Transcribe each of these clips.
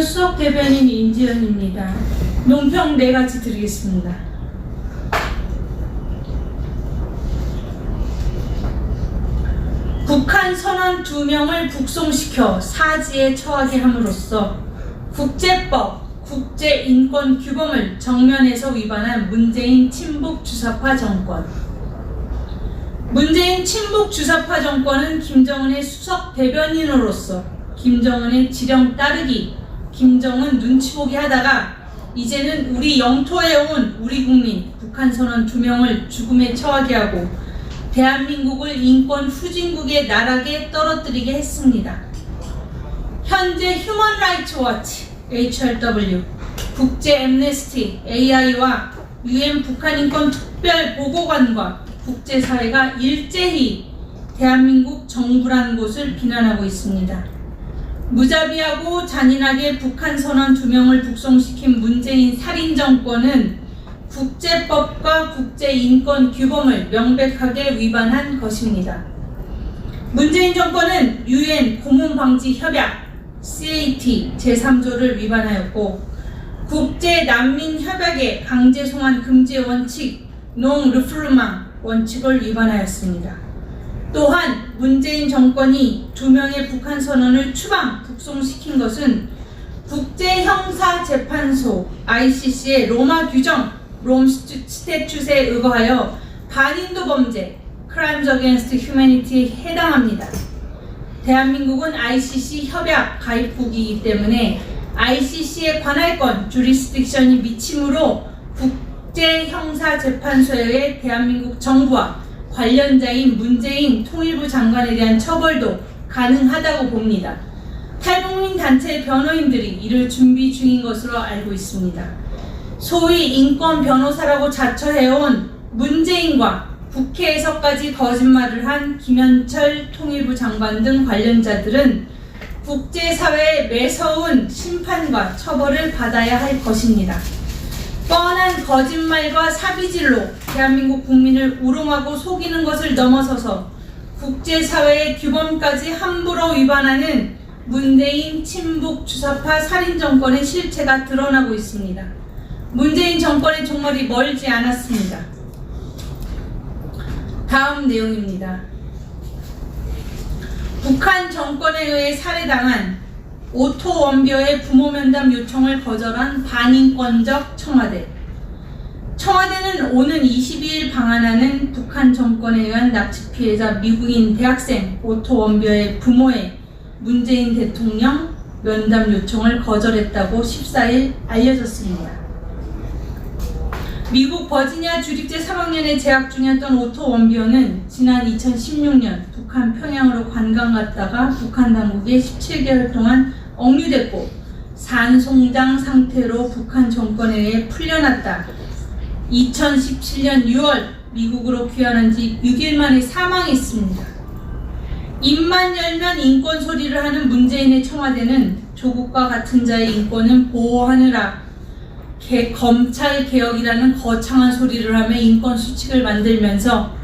저는 수석 대변인 임지연입니다. 논평 네 가지 드리겠습니다. 북한 선원 두 명을 북송시켜 사지에 처하게 함으로써 국제법, 국제인권 규범을 정면에서 위반한 문재인 친북 주사파 정권. 문재인 친북 주사파 정권은 김정은의 수석 대변인으로서 김정은의 지령 따르기, 김정은 눈치 보기 하다가 이제는 우리 영토에 온 우리 국민 북한 선원 두 명을 죽음에 처하게 하고 대한민국을 인권 후진국의 나락에 떨어뜨리게 했습니다. 현재 휴먼 라이츠 워치 HRW, 국제 엠네스티 AI와 UN 북한 인권 특별 보고관과 국제사회가 일제히 대한민국 정부란 곳을 비난하고 있습니다. 무자비하고 잔인하게 북한 선원 두 명을 북송시킨 문재인 살인 정권은 국제법과 국제인권 규범을 명백하게 위반한 것입니다. 문재인 정권은 유엔 고문 방지 협약 CAT 제3조를 위반하였고 국제 난민 협약의 강제 송환 금지 원칙 농 르플루망 원칙을 위반하였습니다. 또한 문재인 정권이 두 명의 북한 선원을 추방 북송시킨 것은 국제형사재판소 ICC의 로마 규정 롬 스태튜트에 의거하여 반인도 범죄 Crimes Against Humanity에 해당합니다. 대한민국은 ICC 협약 가입국이기 때문에 ICC의 관할권 주리스딕션이 미침으로 국제형사재판소의 대한민국 정부와 관련자인 문재인 통일부 장관에 대한 처벌도 가능하다고 봅니다. 탈북민 단체 변호인들이 이를 준비 중인 것으로 알고 있습니다. 소위 인권 변호사라고 자처해온 문재인과 국회에서까지 거짓말을 한 김현철 통일부 장관 등 관련자들은 국제사회의 매서운 심판과 처벌을 받아야 할 것입니다. 뻔한 거짓말과 사비질로 대한민국 국민을 우롱하고 속이는 것을 넘어서서 국제사회의 규범까지 함부로 위반하는 문재인 친북 주사파 살인 정권의 실체가 드러나고 있습니다. 문재인 정권의 종말이 멀지 않았습니다. 다음 내용입니다. 북한 정권에 의해 살해당한 오토 원벼의 부모 면담 요청을 거절한 반인권적 청와대. 청와대는 오는 22일 방한하는 북한 정권에 의한 납치 피해자 미국인 대학생 오토 원벼의 부모의 문재인 대통령 면담 요청을 거절했다고 14일 알려졌습니다. 미국 버지니아 주립대 3학년에 재학 중이었던 오토 원비어는 지난 2016년 북한 평양으로 관광 갔다가 북한 당국에 17개월 동안 억류됐고 산송장 상태로 북한 정권에 의해 풀려났다. 2017년 6월 미국으로 귀환한 지 6일 만에 사망했습니다. 입만 열면 인권 소리를 하는 문재인의 청와대는 조국과 같은 자의 인권은 보호하느라 개, 검찰 개혁이라는 거창한 소리를 하며 인권 수칙을 만들면서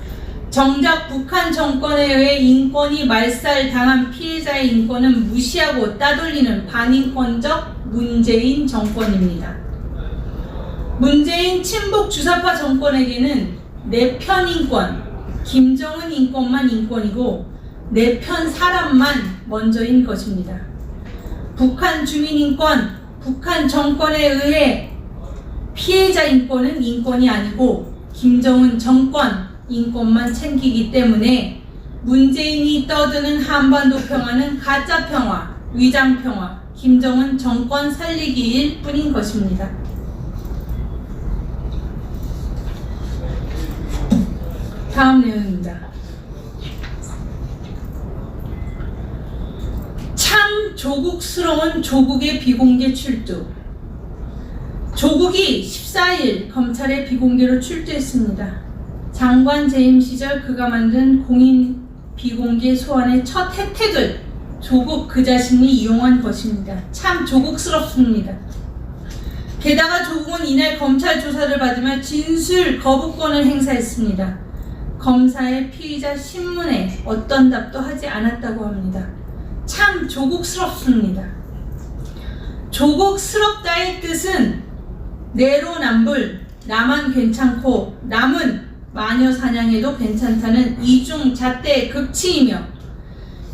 정작 북한 정권에 의해 인권이 말살당한 피해자의 인권은 무시하고 따돌리는 반인권적 문재인 정권입니다. 문재인 친북 주사파 정권에게는 내 편 인권, 김정은 인권만 인권이고 내 편 사람만 먼저인 것입니다. 북한 주민 인권, 북한 정권에 의해 피해자 인권은 인권이 아니고 김정은 정권 인권만 챙기기 때문에 문재인이 떠드는 한반도 평화는 가짜 평화, 위장 평화, 김정은 정권 살리기일 뿐인 것입니다. 다음 내용입니다. 참 조국스러운 조국의 비공개 출두. 조국이 14일 검찰의 비공개로 출두했습니다. 장관 재임 시절 그가 만든 공인 비공개 소환의 첫 혜택을 조국 그 자신이 이용한 것입니다. 참 조국스럽습니다. 게다가 조국은 이날 검찰 조사를 받으며 진술 거부권을 행사했습니다. 검사의 피의자 신문에 어떤 답도 하지 않았다고 합니다. 참 조국스럽습니다. 조국스럽다의 뜻은 내로남불, 나만 괜찮고 남은 마녀 사냥해도 괜찮다는 이중 잣대의 극치이며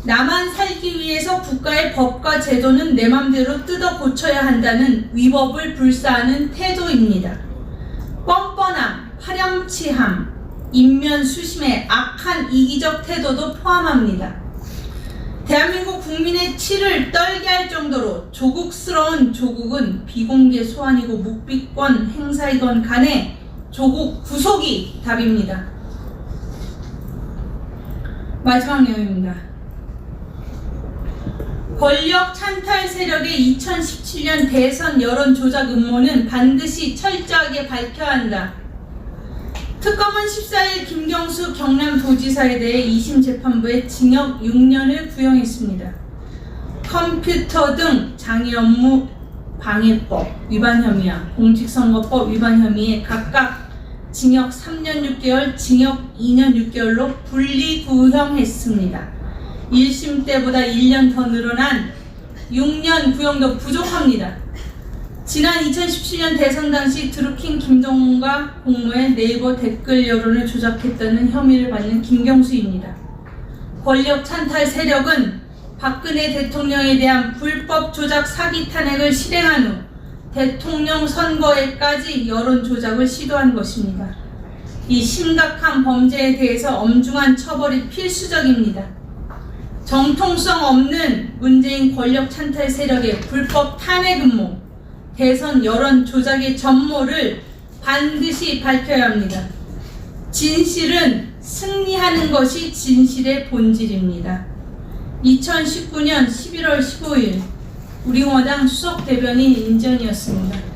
나만 살기 위해서 국가의 법과 제도는 내 맘대로 뜯어 고쳐야 한다는 위법을 불사하는 태도입니다. 뻔뻔함, 파렴치함, 인면 수심의 악한 이기적 태도도 포함합니다. 대한민국 국민의 치를 떨게 할 정도로 조국스러운 조국은 비공개 소환이고 묵비권 행사이건 간에 조국 구속이 답입니다. 마지막 내용입니다. 권력 찬탈 세력의 2017년 대선 여론 조작 음모는 반드시 철저하게 밝혀야 한다. 특검은 14일 김경수 경남도지사에 대해 2심 재판부에 징역 6년을 구형했습니다. 컴퓨터 등 장애 업무 방해법 위반 혐의와 공직선거법 위반 혐의에 각각 징역 3년 6개월, 징역 2년 6개월로 분리 구형했습니다. 1심 때보다 1년 더 늘어난 6년 구형도 부족합니다. 지난 2017년 대선 당시 드루킹 김정은과 공모해 네이버 댓글 여론을 조작했다는 혐의를 받는 김경수입니다. 권력 찬탈 세력은 박근혜 대통령에 대한 불법 조작 사기 탄핵을 실행한 후 대통령 선거에까지 여론 조작을 시도한 것입니다. 이 심각한 범죄에 대해서 엄중한 처벌이 필수적입니다. 정통성 없는 문재인 권력 찬탈 세력의 불법 탄핵 음모, 대선 여론 조작의 전모를 반드시 밝혀야 합니다. 진실은 승리하는 것이 진실의 본질입니다. 2019년 11월 15일 우리공화당 수석 대변인 인전이었습니다.